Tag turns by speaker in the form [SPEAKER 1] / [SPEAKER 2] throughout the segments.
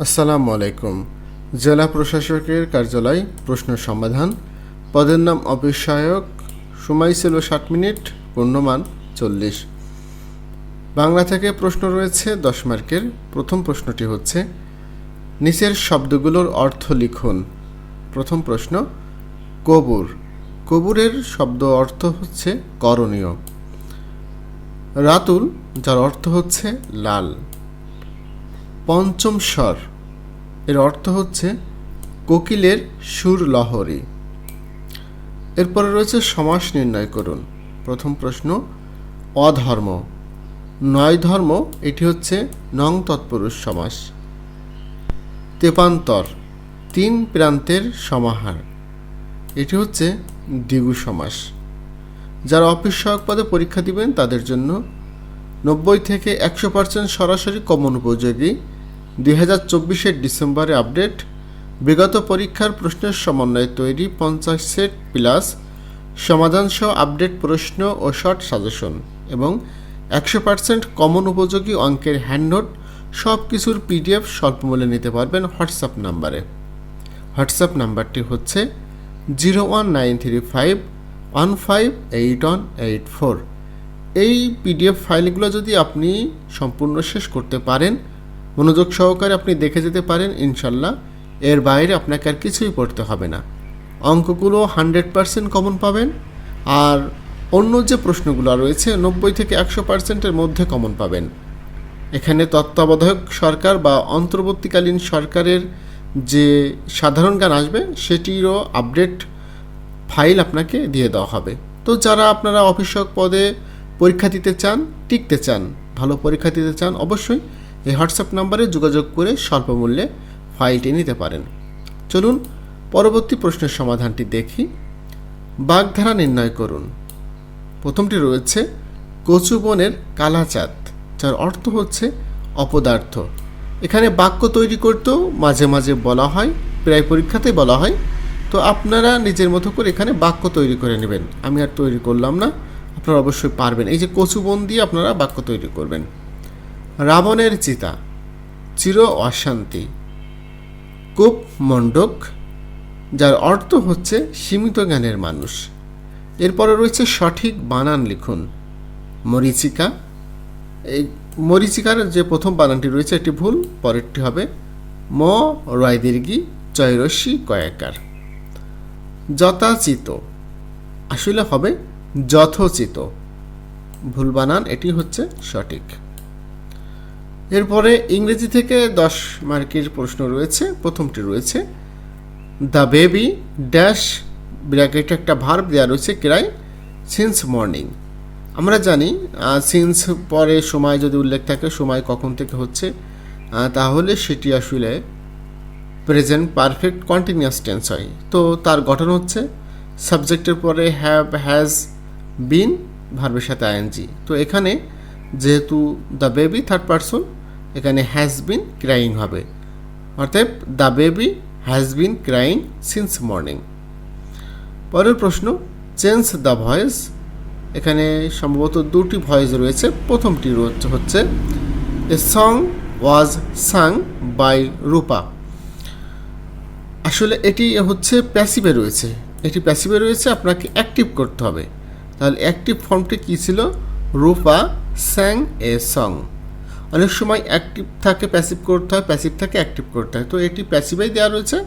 [SPEAKER 1] আসসালামু আলাইকুম। জেলা প্রশাসকের কার্যালয় প্রশ্ন সমাধান। পদের নাম সহায়ক সময় ছিল ষাট মিনিট, পূর্ণমান চল্লিশ। বাংলা থেকে প্রশ্ন রয়েছে দশ মার্কের। প্রথম প্রশ্নটি হচ্ছে, নিচের শব্দগুলোর অর্থ লিখুন। প্রথম প্রশ্ন, কবুর। কবুরের শব্দ অর্থ হচ্ছে করণীয়। রাতুল, যার অর্থ হচ্ছে লাল। পঞ্চম স্বর এর অর্থ হচ্ছে কোকিলের সুর লহরী এরপরে রয়েছে সমাস নির্ণয় করুন। প্রথম প্রশ্ন, অধর্ম। নয় ধর্ম, এটি হচ্ছে নং তৎপুরুষ সমাস। তেপান্তর, তিন প্রান্তের সমাহার। এটি হচ্ছে দ্বিগু সমাস। যারা অফিস সহায়ক পদে পরীক্ষা দিবেন, তাদের জন্য নব্বই থেকে একশো পার্সেন্ট সরাসরি কমন উপযোগী দুই হাজার চব্বিশের ডিসেম্বরে আপডেট। বিগত পরীক্ষার প্রশ্নের সমন্বয়ে তৈরি পঞ্চাশ সেট প্লাস সমাধানসহ আপডেট প্রশ্ন ও শর্ট সাজেশন এবং একশো পার্সেন্ট কমন উপযোগী অঙ্কের হ্যান্ডনোট সব কিছুর পিডিএফ স্বল্পমূল্যে নিতে পারবেন হোয়াটসঅ্যাপ নাম্বারে। হোয়াটসঅ্যাপ নাম্বারটি হচ্ছে zero one nine three five one five eight one eight four. এই পিডিএফ ফাইলগুলো যদি আপনি সম্পূর্ণ শেষ করতে পারেন মনোযোগ সহকারে আপনি দেখে যেতে পারেন, ইনশাল্লাহ। এর বাইরে আপনাকে আর কিছুই পড়তে হবে না। অঙ্কগুলো হান্ড্রেড পারসেন্ট কমন পাবেন। আর অন্য যে প্রশ্নগুলো রয়েছে, নব্বই থেকে একশো পার্সেন্টের মধ্যে কমন পাবেন। এখানে তত্ত্বাবধায়ক সরকার বা অন্তর্বর্তীকালীন সরকারের যে সাধারণ জ্ঞান আসবে, সেটিরও আপডেট ফাইল আপনাকে দিয়ে দেওয়া হবে। তো যারা আপনারা অফিসক পদে পরীক্ষা দিতে চান, টিকতে চান, ভালো পরীক্ষা দিতে চান, অবশ্যই এই হোয়াটসঅ্যাপ নাম্বারে যোগাযোগ করে স্বল্প মূল্যে ফাইলটি নিতে পারেন। চলুন পরবর্তী প্রশ্নের সমাধানটি দেখি। বাগধারা নির্ণয় করুন। প্রথমটি রয়েছে কচুবনের কালাচাঁদ, যার অর্থ হচ্ছে অপদার্থ। এখানে বাক্য তৈরি করতেও মাঝে মাঝে বলা হয়, প্রায় পরীক্ষাতেই বলা হয়। তো আপনারা নিজের মতো করে এখানে বাক্য তৈরি করে নেবেন। আমি আর তৈরি করলাম না। আপনারা অবশ্যই পারবেন। এই যে কচুবন দিয়ে আপনারা বাক্য তৈরি করবেন। রাবণের চিতা, চির অশান্তি। কূপ মণ্ডক, যার অর্থ হচ্ছে সীমিত জ্ঞানের মানুষ। এরপরে রয়েছে সঠিক বানান লিখুন। মরিচিকা। এই মরিচিকার যে প্রথম বানানটি রয়েছে, এটি ভুল, পরেরটি হবে ম রয় দীর্ঘি চয়রস্যি কয়েকার। যথাচিত। আসলে হবে যথোচিত। ভুল বানান, এটি হচ্ছে সঠিক। এরপরে ইংরেজি থেকে দশ মার্কের প্রশ্ন রয়েছে, প্রথমটি রয়েছে দ্য বেবি ড্যাশ ব্র্যাকেটে একটা ভার্ব দেওয়া রয়েছে ক্রাই সিন্স মর্নিং আমরা জানি সিন্স পরে সময় যদি উল্লেখ থাকে, সময় কখন থেকে হচ্ছে তাহলে সেটি আসলে প্রেজেন্ট পারফেক্ট কন্টিনিউয়াস টেন্স হয়। তো তার গঠন হচ্ছে সাবজেক্টের পরে হ্যাভ হ্যাজ বিন ভার্বের সাথে আইএনজি তো এখানে যেহেতু দ্য বেবি থার্ড পারসন এখানে হ্যাজ বিন ক্রাইং হবে। অর্থাৎ the baby has been crying since morning পরের প্রশ্ন চেঞ্জ দ্য ভয়েস এখানে সম্ভবত দুটি ভয়েস রয়েছে। প্রথমটি রয়েছে হচ্ছে a song was sung by রূপা। আসলে এটি হচ্ছে প্যাসিভে রয়েছে। এটি প্যাসিভে রয়েছে, আপনাকে অ্যাক্টিভ করতে হবে। তাহলে অ্যাক্টিভ ফর্মটি কী ছিল? রূপা স্যাং এ সং অনেক সময় অ্যাক্টিভ থাকে প্যাসিভ করতে হয় প্যাসিভ থাকে অ্যাক্টিভ করতে হয়। তো এটি প্যাসিভেই দেওয়া রয়েছে,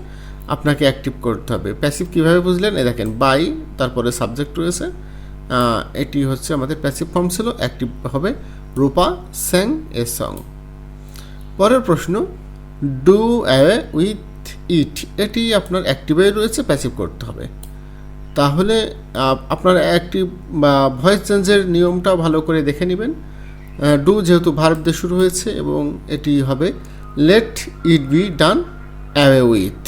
[SPEAKER 1] আপনাকে অ্যাক্টিভ করতে হবে। প্যাসিভ কীভাবে বুঝলেন? এ দেখেন বাই তারপরে সাবজেক্ট রয়েছে এটি হচ্ছে আমাদের প্যাসিভ ফর্ম ছিল অ্যাক্টিভ হবে রূপা স্যাং এ সং। পরের প্রশ্ন ডু অ্যাওয়ে উইথ ইট এটি আপনার অ্যাক্টিভে রয়েছে প্যাসিভ করতে হবে। তাহলে আপনার অ্যাক্টিভ বা ভয়েস চেঞ্জের নিয়মটা ভালো করে দেখে নেবেন। ডু যেহেতু ভার্ব দিয়ে শুরু হয়েছে এবং এটি হবে let it be done away with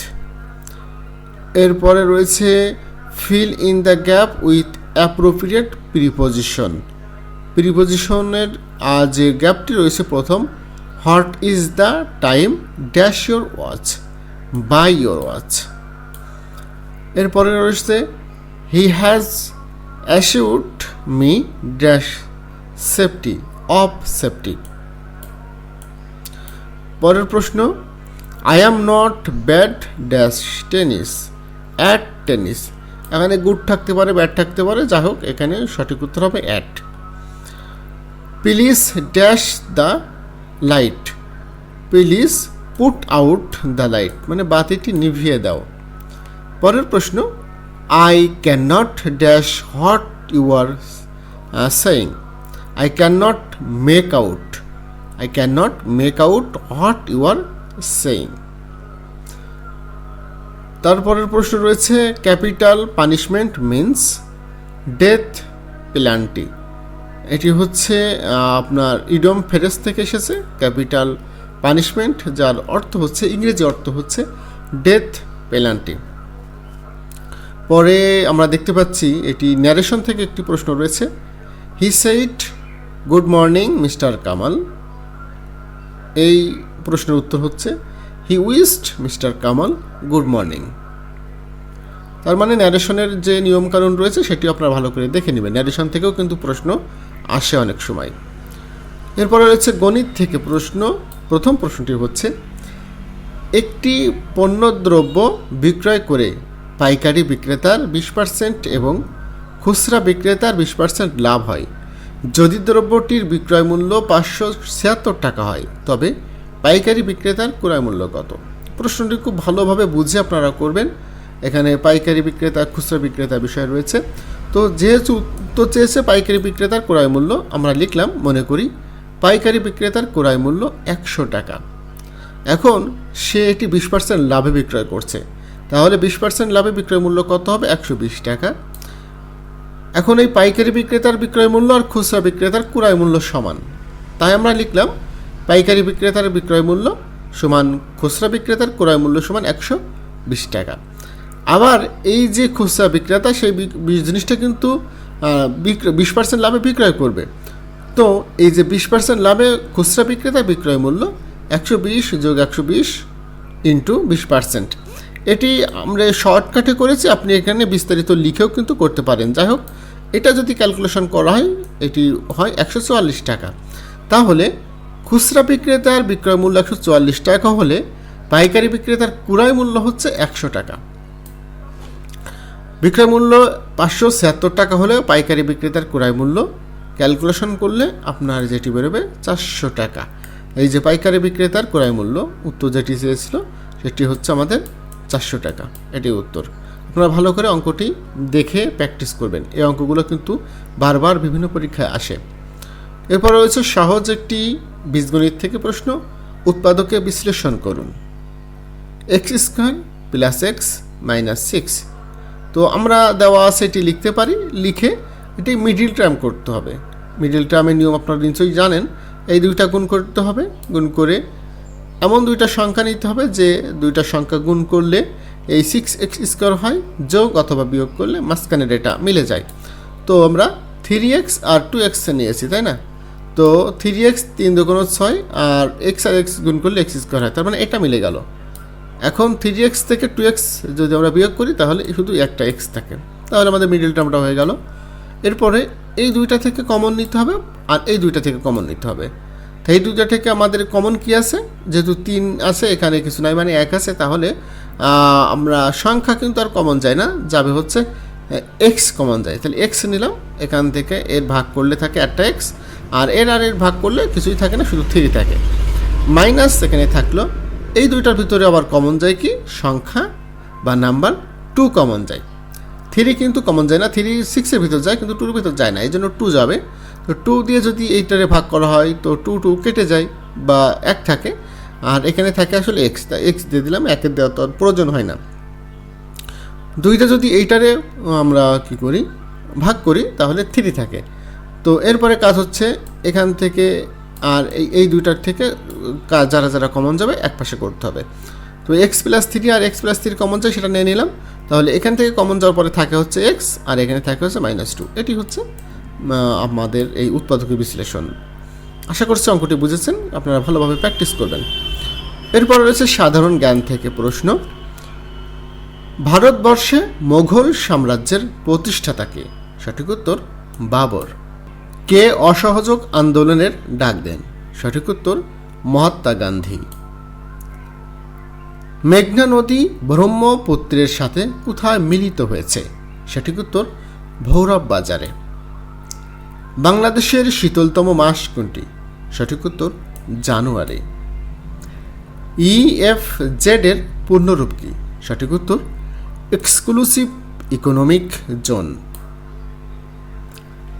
[SPEAKER 1] এরপরে রয়েছে fill in the gap with appropriate preposition প্রিপোজিশনের যে গ্যাপটি রয়েছে প্রথম what is the time dash your watch by your watch এরপরে রয়েছে he has assured me dash safety of safety পরের প্রশ্ন I am not bad dash tennis at tennis এখানে good থাকতে পারে ব্যাড থাকতে পারে যা হোক, এখানে সঠিক উত্তর হবে at please dash the light please put out the light মানে বাতিটি নিভিয়ে দাও। পরের প্রশ্ন I can not dash what you are saying I can not make out I can not make out what you are saying তারপরের প্রশ্ন রয়েছে capital punishment means death penalty এটি হচ্ছে আপনার ইডম ফেরেস থেকে এসেছে ক্যাপিটাল পানিশমেন্ট যার অর্থ হচ্ছে, ইংরেজি অর্থ হচ্ছে ডেথ পেনাল্টি পরে আমরা দেখতে পাচ্ছি, এটি ন্যারেশন থেকে একটি প্রশ্ন রয়েছে। হি সেইট গুড মর্নিং মিস্টার কামাল এই প্রশ্নের উত্তর হচ্ছে he wished mister Kamal good morning তার মানে ন্যারেশনের যে নিয়মকানুন রয়েছে সেটি আপনারা ভালো করে দেখে নেবেন। ন্যারেশন থেকেও কিন্তু প্রশ্ন আসে অনেক সময়। এরপরে রয়েছে গণিত থেকে প্রশ্ন। প্রথম প্রশ্নটি হচ্ছে, একটি পণ্যদ্রব্য বিক্রয় করে পাইকারি বিক্রেতার বিশ পার্সেন্ট এবং খুচরা বিক্রেতার বিশ পার্সেন্ট লাভ হয়। যদি দ্রব্যটির বিক্রয় মূল্য পাঁচশো ছিয়াত্তর টাকা হয়, তবে পাইকারি বিক্রেতার ক্রয় মূল্য কত? প্রশ্নটি খুব ভালোভাবে বুঝে আপনারা করবেন। এখানে পাইকারি বিক্রেতা, খুচরা বিক্রেতা বিষয় রয়েছে। তো যেহেতু উত্তর চেয়েছে পাইকারি বিক্রেতার ক্রয় মূল্য, আমরা লিখলাম, মনে করি পাইকারি বিক্রেতার ক্রয় মূল্য একশো টাকা। এখন সে এটি বিশ পার্সেন্ট লাভে বিক্রয় করছে। তাহলে বিশ পার্সেন্ট লাভে বিক্রয় মূল্য কত হবে? একশো বিশ টাকা। এখন এই পাইকারি বিক্রেতার বিক্রয় মূল্য আর খুচরা বিক্রেতার ক্রয় মূল্য সমান। তাই আমরা লিখলাম, পাইকারি বিক্রেতার বিক্রয় মূল্য সমান খুচরা বিক্রেতার ক্রয় মূল্য সমান একশো বিশ টাকা। আবার এই যে খুচরা বিক্রেতা, সেই জিনিসটা কিন্তু বিশ পার্সেন্ট লাভে বিক্রয় করবে। তো এই যে বিশ পার্সেন্ট লাভে খুচরা বিক্রেতা বিক্রয় মূল্য একশো বিশ যোগ একশো বিশ ইন্টু বিশ পার্সেন্ট এটি আমরা শর্টকাটে করেছি, আপনি এখানে বিস্তারিত লিখেও কিন্তু করতে পারেন। যাই হোক এটা যদি ক্যালকুলেশন করা হয়, এটি হয় একশো চুয়াল্লিশ টাকা। তাহলে খুচরা বিক্রেতার বিক্রয় মূল্য একশো চুয়াল্লিশ টাকা হলে পাইকারি বিক্রেতার ক্রয় মূল্য হচ্ছে একশো টাকা। বিক্রয় মূল্য পাঁচশো ছিয়াত্তর টাকা হলেও পাইকারি বিক্রেতার ক্রয় মূল্য ক্যালকুলেশন করলে আপনার যেটি বেরোবে চারশো টাকা। এই যে পাইকারি বিক্রেতার ক্রয় মূল্য, উত্তর যেটি চেয়েছিল, সেটি হচ্ছে আমাদের চারশো টাকা। এটি উত্তর। আপনারা ভালো করে অঙ্কটি দেখে প্র্যাকটিস করবেন। এই অঙ্কগুলো কিন্তু বারবার বিভিন্ন পরীক্ষায় আসে। এরপর রয়েছে সহজ একটি বীজগণিত থেকে প্রশ্ন, উৎপাদকে বিশ্লেষণ করুন। X square plus x minus six তো আমরা দেওয়া আছে এটি লিখতে পারি, লিখে এটি মিডিল টার্ম করতে হবে। মিডিল টার্মের নিয়ম আপনারা নিশ্চয়ই জানেন, এই দুইটা গুণ করতে হবে। গুণ করে এমন দুইটা সংখ্যা নিতে হবে যে দুইটা সংখ্যা গুণ করলে এই সিক্স এক্স স্কোয়ার হয়, যোগ অথবা বিয়োগ করলে মাঝখানের এটা মিলে যায়। তো আমরা থ্রি এক্স আর টু এক্স নিয়েছি, তাই না? তো থ্রি এক্স তিন দুগুণ ছয় আর এক্স আর এক্স গুণ করলে এক্স স্কোয়ার হয়, তার মানে এটা মিলে গেল। এখন থ্রি এক্স থেকে টু এক্স যদি আমরা বিয়োগ করি, তাহলে শুধু একটা এক্স থাকে। তাহলে আমাদের মিডিল টার্মটা হয়ে গেল। এরপরে এই দুইটা থেকে কমন নিতে হবে আর এই দুইটা থেকে কমন নিতে হবে। তো এই দুইটা থেকে আমাদের কমন কি আছে? যেহেতু তিন আছে, এখানে কিছু নাই মানে এক আছে, তাহলে আমরা সংখ্যা কিন্তু আর কমন যায় না, যাবে হচ্ছে এক্স কমন যায়। তাহলে এক্স নিলাম, এখান থেকে এর ভাগ করলে থাকে একটা এক্স আর এর আর এর ভাগ করলে কিছুই থাকে না, শুধু থ্রি থাকে। মাইনাস এখানে থাকল, এই দুইটার ভিতরে আবার কমন যায় কি? সংখ্যা বা নাম্বার টু কমন যায়। থ্রি কিন্তু কমন যায় না থ্রি সিক্সের ভিতর যায়, কিন্তু টুর ভিতর যায় না, এই জন্য টু যাবে। তো টু দিয়ে যদি এইটারে ভাগ করা হয়, তো টু টু কেটে যায় বা এক থাকে। আর এখানে থাকে আসলে এক্স তা এক্স দিয়ে দিলাম, একের দেওয়া তো আর প্রয়োজন হয় না। দুইটা যদি এইটারে আমরা কি করি, ভাগ করি, তাহলে থ্রি থাকে। তো এরপরে কাজ হচ্ছে এখান থেকে আর এই এই দুইটার থেকে কাজ যারা যারা কমন যাবে, এক পাশে করতে হবে। তো এক্স প্লাস থ্রি আর এক্স প্লাস থ্রি কমন যায়, সেটা নিয়ে নিলাম। তাহলে এখান থেকে কমন যাওয়ার পরে থাকে হচ্ছে এক্স আর এখানে থাকে হচ্ছে মাইনাস টু এটি হচ্ছে আমাদের এই উৎপাদকীয় বিশ্লেষণ। আশা করছি অঙ্কটি বুঝেছেন, আপনারা ভালোভাবে প্র্যাকটিস করবেন। এরপর রয়েছে সাধারণ জ্ঞান থেকে প্রশ্ন, ভারতবর্ষে মোঘল সাম্রাজ্যের প্রতিষ্ঠাতাকে সঠিক উত্তর, বাবর। কে অসহযোগ আন্দোলনের ডাক দেন? সঠিক উত্তর, মহাত্মা গান্ধী। মেঘনা নদী ব্রহ্মপুত্রের সাথে কোথায় মিলিত হয়েছে? সঠিক উত্তর, ভৈরব বাজারে। বাংলাদেশের শীতলতম মাস কোনটি? সঠিক উত্তর, জানুয়ারি। ইএফ জেড এর পূর্ণরূপ কি? সঠিক উত্তর এক্সক্লুসিভ ইকোনমিক জোন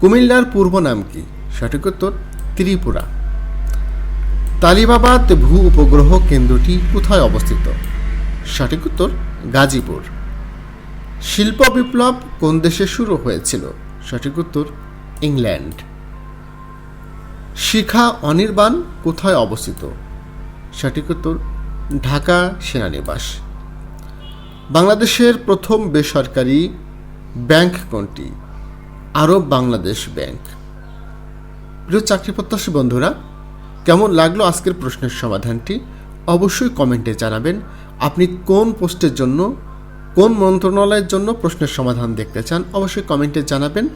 [SPEAKER 1] কুমিল্লার পূর্ব নাম কি? সঠিক উত্তর, ত্রিপুরা। তালিবাবাদ ভূ উপগ্রহ কেন্দ্রটি কোথায় অবস্থিত? সঠিক উত্তর, গাজীপুর। শিল্প বিপ্লব কোন দেশে শুরু হয়েছিল? সঠিক উত্তর ইংল্যান্ড। শিখা অনির্বাণ কোথায় অবস্থিত? সঠিক উত্তর, ঢাকা সেনানিবাস। বাংলাদেশের প্রথম বেসরকারি ব্যাংক কোনটি? Arab Bangladesh bank. প্রিয় চাকরি প্রত্যাশী বন্ধুরা, কেমন লাগল আজকের প্রশ্নের সমাধানটি? অবশ্যই কমেন্টে জানাবেন, আপনি কোন পোস্টের জন্য, কোন মন্ত্রণালয়ের জন্য প্রশ্নের সমাধান দেখতে চান? অবশ্যই কমেন্টে জানাবেন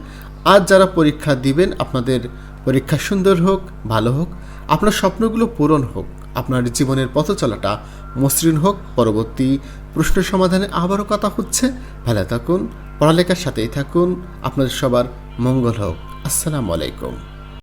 [SPEAKER 1] আজ যারা পরীক্ষা দিবেন, আপনাদের পরীক্ষা সুন্দর হোক, ভালো হোক, আপনার স্বপ্নগুলো পূরণ হোক, আপনার জীবনের পথ চলাটা মসৃণ হোক, পরবর্তী প্রশ্ন সমাধানে আবারও কথা হচ্ছে। ভালো থাকুন, পড়ালেখার সাথেই থাকুন, আপনাদের সবার মঙ্গল হোক। আসসালামু আলাইকুম।